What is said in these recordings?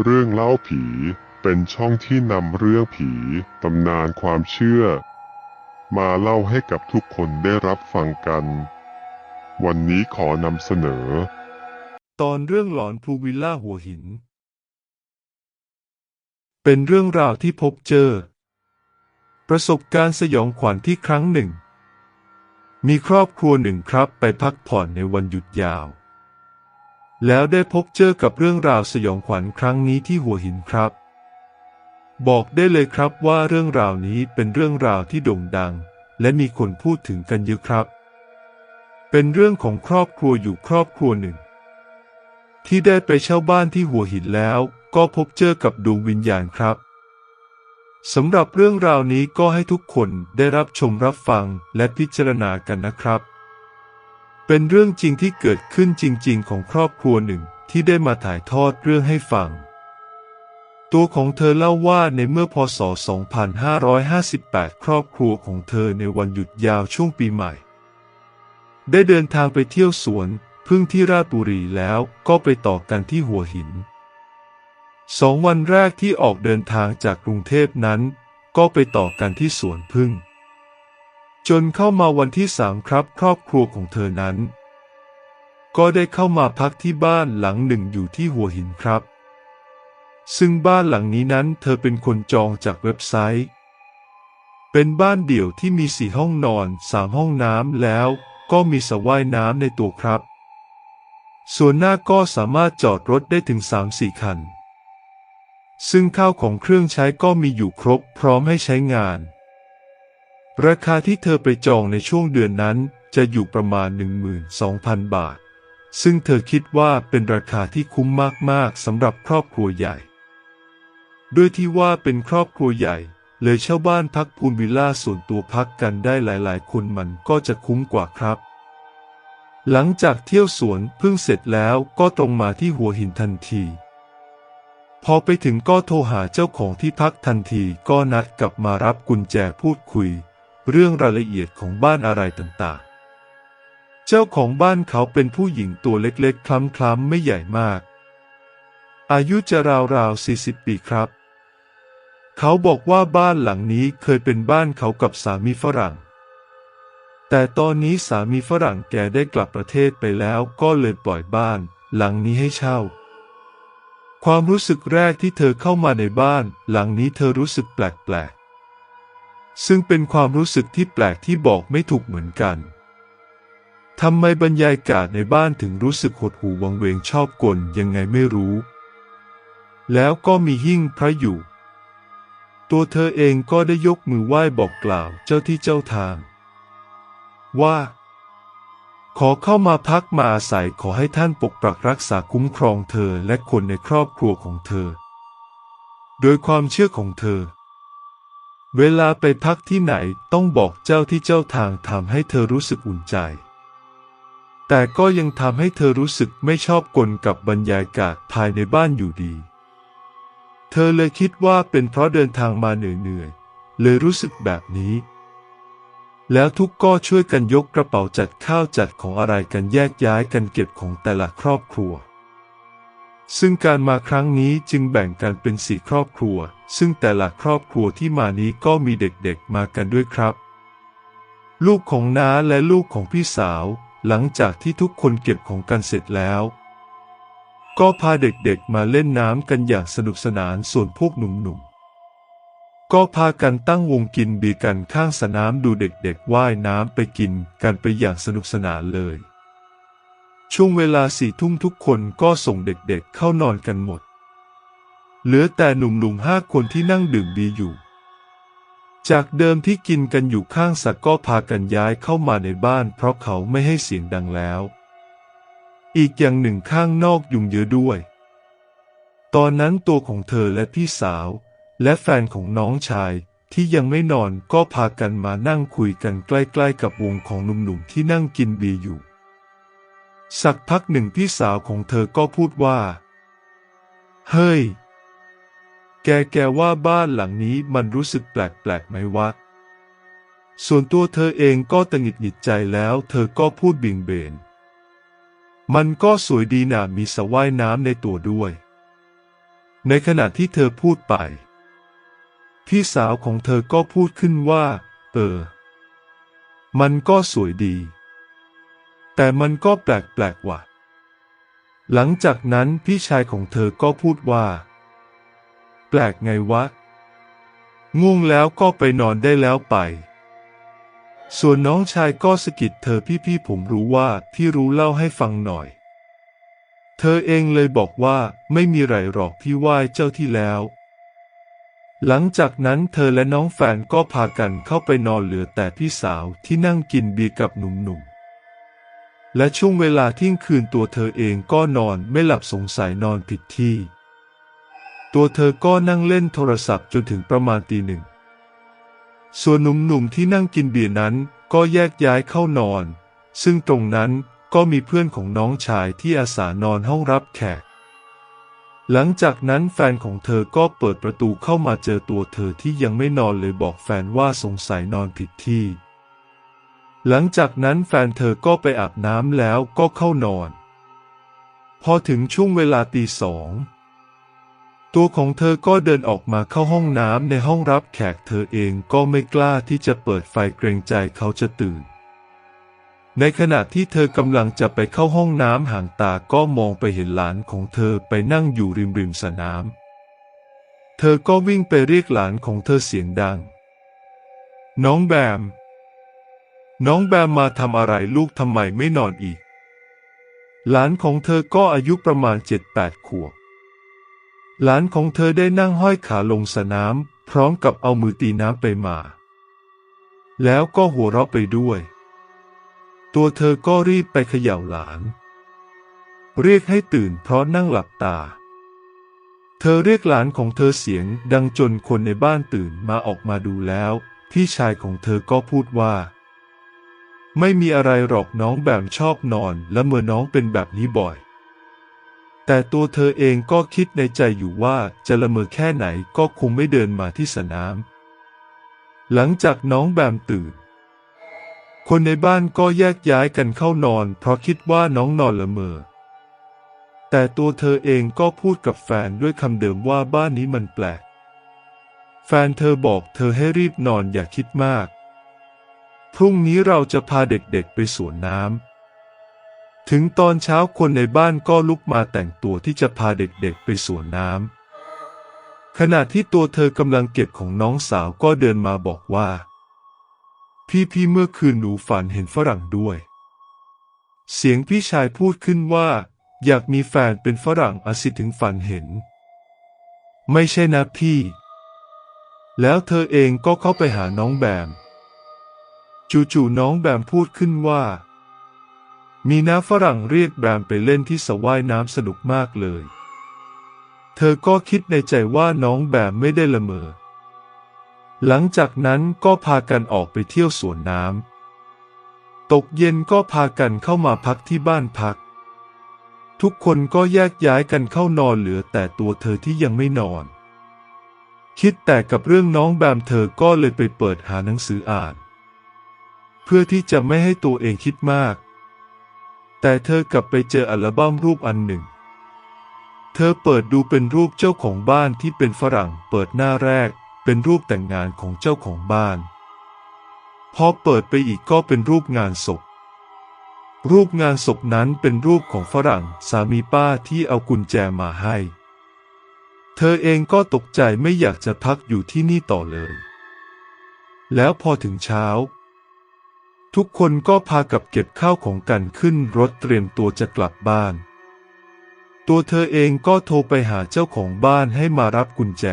เรื่องเล่าผีเป็นช่องที่นำเรื่องผีตำนานความเชื่อ มาเล่าให้กับทุกคนได้รับฟังกัน วันนี้ขอนำเสนอ ตอนเรื่องหลอนภูวิลล่าหัวหิน เป็นเรื่องราวที่พบเจอ ประสบการณ์สยองขวัญที่ครั้งหนึ่ง มีครอบครัวหนึ่งครับไปพักผ่อนในวันหยุดยาว แล้วได้พบเจอกับเรื่องราวสยองขวัญครั้งนี้ที่หัวหินครับ บอกได้เลยครับว่าเรื่องราวนี้เป็นเรื่องราวที่โด่งดัง และมีคนพูดถึงกันเยอะครับ เป็นเรื่องของครอบครัวอยู่ครอบครัวหนึ่ง ที่ได้ไปเช่าบ้านที่หัวหินแล้ว ก็พบเจอกับดวงวิญญาณครับสำหรับเรื่องราวนี้ก็ให้ทุกคนได้รับชมรับฟังและพิจารณากันนะครับ เป็นเรื่องจริงที่เกิดขึ้นจริง ๆ ของครอบครัวหนึ่งที่ได้มาถ่ายทอดเรื่องให้ฟัง ตัวของเธอเล่าว่าในเมื่อพศ 2558 ครอบครัวของเธอในวันหยุดยาวช่วงปีใหม่ ได้เดินทางไปเที่ยวสวนพึ่งที่ราชบุรีแล้วก็ไปต่อกันที่หัวหินสองวันแรกที่ออกเดินทางจากกรุงเทพนั้น ก็ไปต่อกันที่สวนพึ่ง จนเข้ามาวันที่สามครับครอบครัวของเธอนั้น ก็ได้เข้ามาพักที่บ้านหลังหนึ่งอยู่ที่หัวหินครับ ซึ่งบ้านหลังนี้นั้นเธอเป็นคนจองจากเว็บไซต์ เป็นบ้านเดี่ยวที่มีสี่ห้องนอนสามห้องน้ำแล้วก็มีสระว่ายน้ำในตัวครับ ส่วนหน้าก็สามารถจอดรถได้ถึงสามสี่คัน ซึ่งข้าวของเครื่องใช้ก็มีอยู่ครบพร้อมให้ใช้งาน ราคาที่เธอไปจองในช่วงเดือนนั้นจะอยู่ประมาณ 12,000 บาท ซึ่งเธอคิดว่าเป็นราคาที่คุ้มมาก ๆสำหรับครอบครัวใหญ่ ด้วยที่ว่าเป็นครอบครัวใหญ่ เลยเช่าบ้านพักพูลวิลล่าส่วนตัวพักกันได้หลายๆ คนมันก็จะคุ้มกว่าครับ หลังจากเที่ยวสวนเพิ่งเสร็จแล้วก็ตรงมาที่หัวหินทันที พอไปถึงก็โทรหาเจ้าของที่พักทันทีก็นัดกลับมารับกุญแจพูดคุย เรื่องรายละเอียดของบ้านอะไรต่างๆ เจ้าของบ้านเขาเป็นผู้หญิงตัวเล็กๆ คล้ำๆ ไม่ใหญ่มาก อายุจะราวๆ 40 ปีครับ เขาบอกว่าบ้านหลังนี้เคยเป็นบ้านเขากับสามีฝรั่ง แต่ตอนนี้สามีฝรั่งแกได้กลับประเทศไปแล้วก็เลยปล่อยบ้าน หลังนี้ให้เช่าความรู้สึกแรกที่เธอเข้ามาในบ้าน หลังนี้เธอรู้สึกแปลกๆ ซึ่งเป็นความรู้สึกที่แปลกที่บอกไม่ถูกเหมือนกันทำไมบรรยากาศในบ้านถึงรู้สึกหดหูวังเวงชอบกลยังไงไม่รู้ แล้วก็มีหิ้งพระอยู่ ตัวเธอเองก็ได้ยกมือไหว้บอกกล่าวเจ้าที่เจ้าทาง ว่า ขอเข้ามาพักมาอาศัยขอให้ท่านปกปักรักษาคุ้มครองเธอและคนในครอบครัวของเธอ โดยความเชื่อของเธอ เวลาไปพักที่ไหนต้องบอกเจ้าที่เจ้าทางทำให้เธอรู้สึกอุ่นใจ แต่ก็ยังทำให้เธอรู้สึกไม่ชอบกลกับบรรยากาศภายในบ้านอยู่ดี เธอเลยคิดว่าเป็นเพราะเดินทางมาเหนื่อยๆเลยรู้สึกแบบนี้ แล้วทุกก็ช่วยกันยกกระเป๋าจัดข้าวจัดของอะไรกันแยกย้ายกันเก็บของแต่ละครอบครัว ซึ่งการมาครั้งนี้จึงแบ่งกันเป็นสี่ครอบครัว ซึ่งแต่ละครอบครัวที่มานี้ก็มีเด็กๆมากันด้วยครับ ลูกของน้าและลูกของพี่สาว หลังจากที่ทุกคนเก็บของกันเสร็จแล้ว ก็พาเด็กๆมาเล่นน้ำกันอย่างสนุกสนานส่วนพวกหนุ่มๆ ก็พากันตั้งวงกินเบียร์กันข้างสนามดูเด็กๆว่ายน้ำไปกินกันไปอย่างสนุกสนานเลย ช่วงเวลาสี่ทุ่มทุกคนก็ส่งเด็กๆเข้านอนกันหมด เหลือแต่หนุ่มๆห้าคนที่นั่งดื่มเบียร์อยู่ จากเดิมที่กินกันอยู่ข้างสระก็พากันย้ายเข้ามาในบ้านเพราะเขาไม่ให้เสียงดังแล้ว อีกอย่างหนึ่งข้างนอกยุงเยอะด้วย ตอนนั้นตัวของเธอและพี่สาว และแฟนของน้องชายที่ยังไม่นอนก็พากันมานั่งคุยกันใกล้ๆกับวงของหนุ่มๆที่นั่งกินเบียร์อยู่ สักพักหนึ่งพี่สาวของเธอก็พูดว่า เฮ้ย แกแกว่าบ้านหลังนี้มันรู้สึกแปลกๆไหมวะ ส่วนตัวเธอเองก็ตังหงิดหงิดใจแล้วเธอก็พูดเบียงเบน มันก็สวยดีนะมีสระว่ายน้ำในตัวด้วย ในขณะที่เธอพูดไป พี่สาวของเธอก็พูดขึ้นว่า เออ มันก็สวยดี แต่มันก็แปลกๆว่ะ หลังจากนั้นพี่ชายของเธอก็พูดว่า แปลกไงวะง่วงแล้วก็ไปนอนได้แล้วไป ส่วนน้องชายก็สะกิดเธอพี่ๆผมรู้ว่าพี่รู้เล่าให้ฟังหน่อย เธอเองเลยบอกว่าไม่มีไรหรอกพี่ไหว้เจ้าที่แล้ว หลังจากนั้นเธอและน้องแฟนก็พากันเข้าไปนอนเหลือแต่พี่สาวที่นั่งกินเบียร์กับหนุ่มๆ และช่วงเวลาเที่ยงคืนตัวเธอเองก็นอนไม่หลับสงสัยนอนผิดที่ ตัวเธอก็นั่งเล่นโทรศัพท์จนถึงประมาณตีหนึ่ง ส่วนหนุ่มๆที่นั่งกินเบียร์นั้นก็แยกย้ายเข้านอน ซึ่งตรงนั้นก็มีเพื่อนของน้องชายที่อาสานอนห้องรับแขก หลังจากนั้นแฟนของเธอก็เปิดประตูเข้ามาเจอตัวเธอที่ยังไม่นอนเลยบอกแฟนว่าสงสัยนอนผิดที่ หลังจากนั้นแฟนเธอก็ไปอาบน้ำแล้วก็เข้านอน พอถึงช่วงเวลาตีสอง ตัวของเธอก็เดินออกมาเข้าห้องน้ำในห้องรับแขกเธอเองก็ไม่กล้าที่จะเปิดไฟเกรงใจเขาจะตื่น ในขณะที่เธอกำลังจะไปเข้าห้องน้ำห่างตาก็มองไปเห็นหลานของเธอไปนั่งอยู่ริมริมสนาม เธอก็วิ่งไปเรียกหลานของเธอเสียงดัง น้องแบม น้องแบมมาทำอะไรลูกทำไมไม่นอนอีก หลานของเธอก็อายุประมาณเจ็ดแปดขวบ หลานของเธอได้นั่งห้อยขาลงสนาม พร้อมกับเอามือตีน้ำไปมา แล้วก็หัวเราะไปด้วย ตัวเธอก็รีบไปเขย่าหลาน เรียกให้ตื่นเพราะนั่งหลับตา เธอเรียกหลานของเธอเสียงดังจนคนในบ้านตื่นมาออกมาดูแล้ว พี่ชายของเธอก็พูดว่า ไม่มีอะไรหรอกน้องแบมชอบนอนและเมื่อน้องเป็นแบบนี้บ่อย แต่ตัวเธอเองก็คิดในใจอยู่ว่าจะละเมอแค่ไหนก็คงไม่เดินมาที่สนาม หลังจากน้องแบมตื่น คนในบ้านก็แยกย้ายกันเข้านอน เพราะคิดว่าน้องนอนละเมอ แต่ตัวเธอเองก็พูดกับแฟนด้วยคำเดิมว่าบ้านนี้มันแปลก แฟนเธอบอกเธอให้รีบนอนอย่าคิดมาก พรุ่งนี้เราจะพาเด็กๆไปสวนน้ำ ถึงตอนเช้าคนในบ้านก็ลุกมาแต่งตัวที่จะพาเด็กๆไปสวนน้ำ ขณะที่ตัวเธอกำลังเก็บของน้องสาวก็เดินมาบอกว่า พี่ๆเมื่อคืนหนูฝันเห็นฝรั่งด้วย เสียงพี่ชายพูดขึ้นว่า อยากมีแฟนเป็นฝรั่งอาสิถึงฝันเห็น ไม่ใช่นะพี่ แล้วเธอเองก็เข้าไปหาน้องแบม จู่ๆน้องแบมพูดขึ้นว่า มีน้าฝรั่งเรียกแบมไปเล่นที่สระว่ายน้ำสนุกมากเลย เธอก็คิดในใจว่าน้องแบมไม่ได้ละเมอ หลังจากนั้นก็พากันออกไปเที่ยวสวนน้ำ ตกเย็นก็พากันเข้ามาพักที่บ้านพัก ทุกคนก็แยกย้ายกันเข้านอนเหลือแต่ตัวเธอที่ยังไม่นอน คิดแต่กับเรื่องน้องแบมเธอก็เลยไปเปิดหาหนังสืออ่าน เพื่อที่จะไม่ให้ตัวเองคิดมาก แต่เธอกลับไปเจออัลบั้มรูปอันหนึ่ง เธอเปิดดูเป็นรูปเจ้าของบ้านที่เป็นฝรั่ง เปิดหน้าแรก เป็นรูปแต่งงานของเจ้าของบ้าน พอเปิดไปอีกก็เป็นรูปงานศพ รูปงานศพนั้นเป็นรูปของฝรั่งสามีป้าที่เอากุญแจมาให้ เธอเองก็ตกใจไม่อยากจะพักอยู่ที่นี่ต่อเลย แล้วพอถึงเช้า ทุกคนก็พากับเก็บข้าวของกันขึ้นรถเตรียมตัวจะกลับบ้าน ตัวเธอเองก็โทรไปหาเจ้าของบ้านให้มารับกุญแจ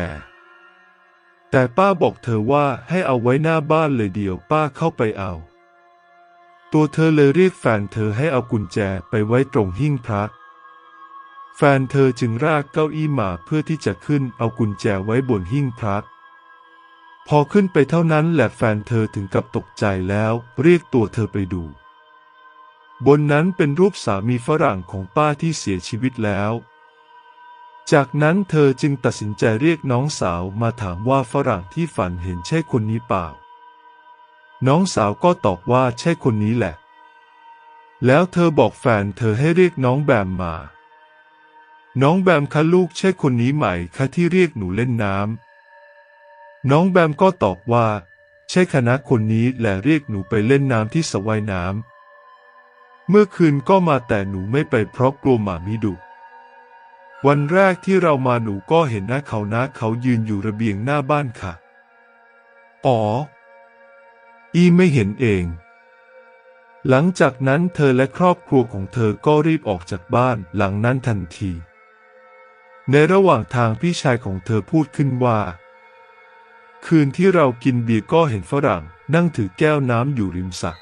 แต่ป้าบอกเธอว่าให้เอาไว้หน้าบ้านเลยเดียวป้าเข้าไปเอา ตัวเธอเลยเรียกแฟนเธอให้เอากุญแจไปไว้ตรงหิ้งพระแฟนเธอจึงรากเก้าอี้มาเพื่อที่จะขึ้นเอากุญแจไว้บนหิ้งพระ พอขึ้นไปเท่านั้นแหละแฟนเธอถึงกับตกใจแล้ว เรียกตัวเธอไปดู บนนั้นเป็นรูปสามีฝรั่งของป้าที่เสียชีวิตแล้ว จากนั้นเธอจึงตัดสินใจเรียกน้องสาวมาถามว่าฝรั่งที่ฝันเห็นใช่คนนี้เปล่า น้องสาวก็ตอบว่าใช่คนนี้แหละ แล้วเธอบอกแฟนเธอให้เรียกน้องแบมมา น้องแบมคะลูกใช่คนนี้ไหมคะที่เรียกหนูเล่นน้ำ น้องแบมก็ตอบว่า ใช่คณะคนนี้แหละเรียกหนูไปเล่นน้ำที่สระว่ายน้ำเมื่อคืนก็มาแต่หนูไม่ไปเพราะกลัวหมามิดุวันแรกที่เรามาหนูก็เห็นหน้าเขานะเขายืนอยู่ระเบียงหน้าบ้านค่ะ อ๋อ อีไม่เห็นเอง หลังจากนั้นเธอและครอบครัวของเธอก็รีบออกจากบ้านหลังนั้นทันที ในระหว่างทางพี่ชายของเธอพูดขึ้นว่า คืนที่เรากินเบียร์ก็เห็นฝรั่งนั่งถือแก้วน้ำอยู่ริมสระ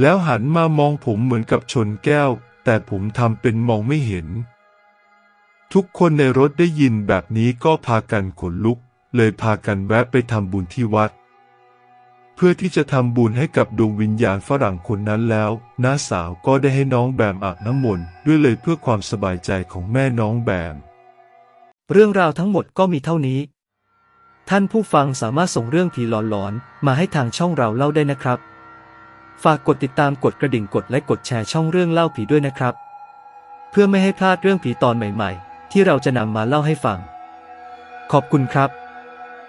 แล้วหันมามองผมเหมือนกับชนแก้ว แต่ผมทำเป็นมองไม่เห็น ทุกคนในรถได้ยินแบบนี้ก็พากันขนลุก เลยพากันแวะไปทำบุญที่วัด เพื่อที่จะทำบุญให้กับดวงวิญญาณฝรั่งคนนั้นแล้วน้าสาวก็ได้ให้น้องแบมอาบน้ำมนต์ด้วยเลยเพื่อความสบายใจของแม่น้องแบม เรื่องราวทั้งหมดก็มีเท่านี้ ท่านผู้ฟังสามารถส่งเรื่องผีหลอนๆ มาให้ทางช่องเราเล่าได้นะครับ ฝากกดติดตามกดกระดิ่งกดและกดแชร์ช่องเรื่องเล่าผีด้วยนะครับ เพื่อไม่ให้พลาดเรื่องผีตอนใหม่ๆ ที่เราจะนำมาเล่าให้ฟัง ขอบคุณครับ